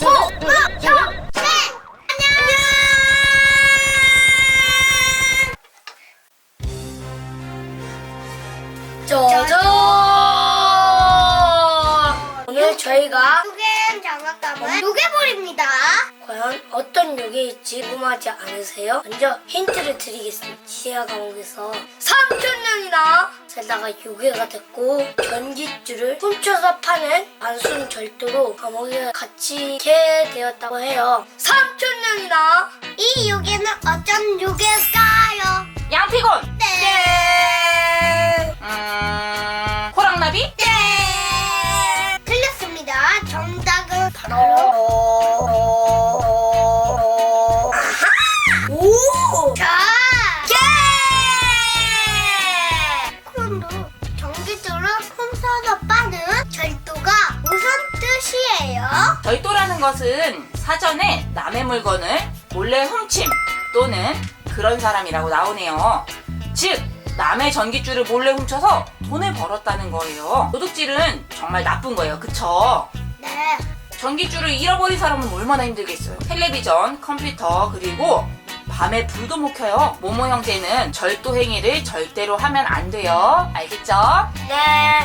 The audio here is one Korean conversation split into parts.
형! 네! 짜잔! 오늘 저희가 요괴 장난감은 요괴볼입니다. 과연 어떤 요괴일지 궁금하지 않으세요? 먼저 힌트를 드리겠습니다. 지하 감옥에서 3천년이나 살다가 요괴가 됐고 전기줄을 훔쳐서 파는 단순 절도로 감옥에 갇히게 되었다고 해요. 3천년이나 이 요괴는 어떤 요괴일까요? 양피곤. 네. 절도라는 것은 사전에 남의 물건을 몰래 훔침 또는 그런 사람이라고 나오네요. 즉, 남의 전기줄을 몰래 훔쳐서 돈을 벌었다는 거예요. 도둑질은 정말 나쁜 거예요. 그쵸? 네. 전기줄을 잃어버린 사람은 얼마나 힘들겠어요. 텔레비전, 컴퓨터, 그리고 밤에 불도 못 켜요. 모모 형제는 절도 행위를 절대로 하면 안 돼요. 알겠죠? 네.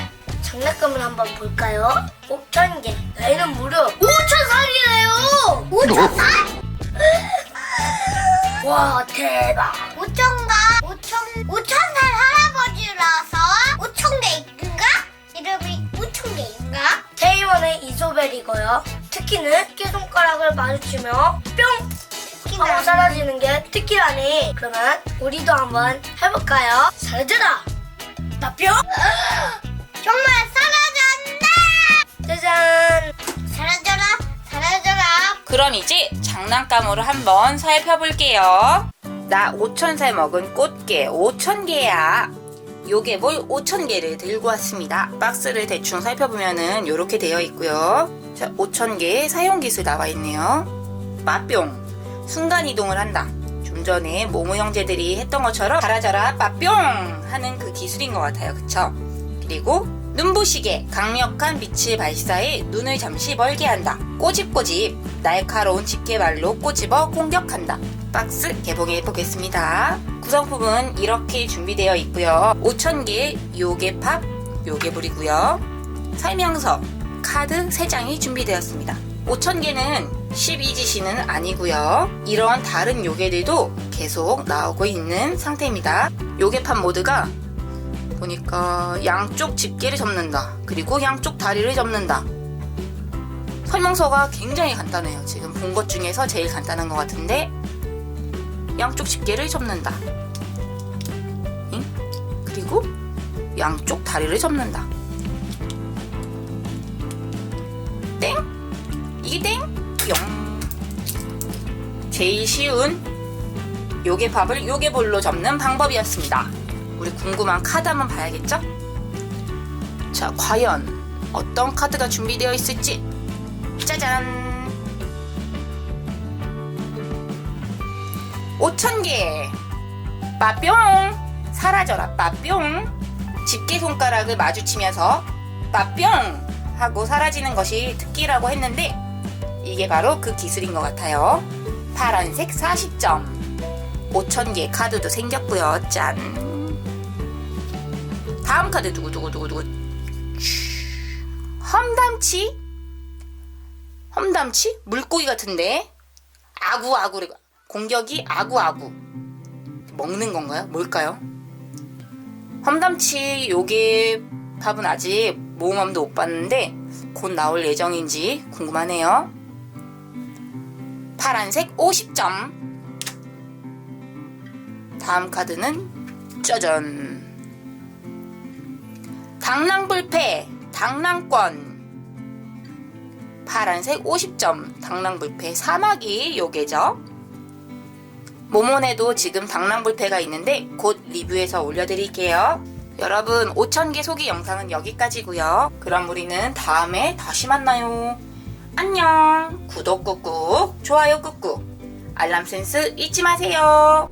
장난감을 한번 볼까요? 5천 개. 나이는 무려 5천 살이에요. 5천 살? 와 대박. 5천가? 5천, 5천 살 할아버지라서 5천 개인가? 이름이 5천 개인가? K1의 이소벨이고요. 특기는 새끼 손가락을 마주치며 뿅 하고 사라지는 게 특기라니. 그러면 우리도 한번 해볼까요? 사라져라. 나 뿅. 그럼 이제 장난감으로 한번 살펴볼게요. 나 5천살 먹은 꽃게 5천개야. 요괴볼 5천개를 들고 왔습니다. 박스를 대충 살펴보면은 이렇게 되어 있고요. 자, 5천개의 사용 기술 나와 있네요. 빠뿅. 순간 이동을 한다. 좀 전에 모모 형제들이 했던 것처럼 가라자라 빠뿅 하는 그 기술인 것 같아요. 그쵸? 그리고 눈부시게 강력한 빛을 발사해 눈을 잠시 멀게 한다. 꼬집꼬집 날카로운 집게발로 꼬집어 공격한다. 박스 개봉해 보겠습니다. 구성품은 이렇게 준비되어 있고요. 5,000개의 요괴팝, 요괴불이고요. 설명서, 카드 3장이 준비되었습니다. 5,000개는 12지시는 아니고요. 이런 다른 요괴들도 계속 나오고 있는 상태입니다. 요괴팝 모드가 보니까 양쪽 집게를 접는다. 그리고 양쪽 다리를 접는다. 설명서가 굉장히 간단해요. 지금 본 것 중에서 제일 간단한 것 같은데 양쪽 집게를 접는다. 응? 그리고 양쪽 다리를 접는다. 땡? 이게 땡? 영. 제일 쉬운 요괴밥을 요괴볼로 접는 방법이었습니다. 우리 궁금한 카드 한번 봐야겠죠? 자, 과연 어떤 카드가 준비되어 있을지 짜잔! 5,000개! 빠뿅! 사라져라, 빠뿅! 집게 손가락을 마주치면서 빠뿅! 하고 사라지는 것이 특기라고 했는데 이게 바로 그 기술인 것 같아요. 파란색 40점. 5,000개 카드도 생겼고요. 짠! 다음 카드 두구두구두구두구. 험담치? 험담치? 물고기 같은데? 아구 아구를 공격이 아구 아구 먹는 건가요? 뭘까요? 험담치 요게 밥은 아직 모험함도 못 봤는데 곧 나올 예정인지 궁금하네요. 파란색 50점. 다음 카드는 짜잔. 당랑불패, 당랑권. 파란색 50점, 당랑불패 사마귀 요게죠. 모모네도 지금 당랑불패가 있는데 곧 리뷰해서 올려드릴게요. 여러분 5,000개 소개 영상은 여기까지고요. 그럼 우리는 다음에 다시 만나요. 안녕. 구독 꾹꾹, 좋아요 꾹꾹, 알람 센스 잊지 마세요.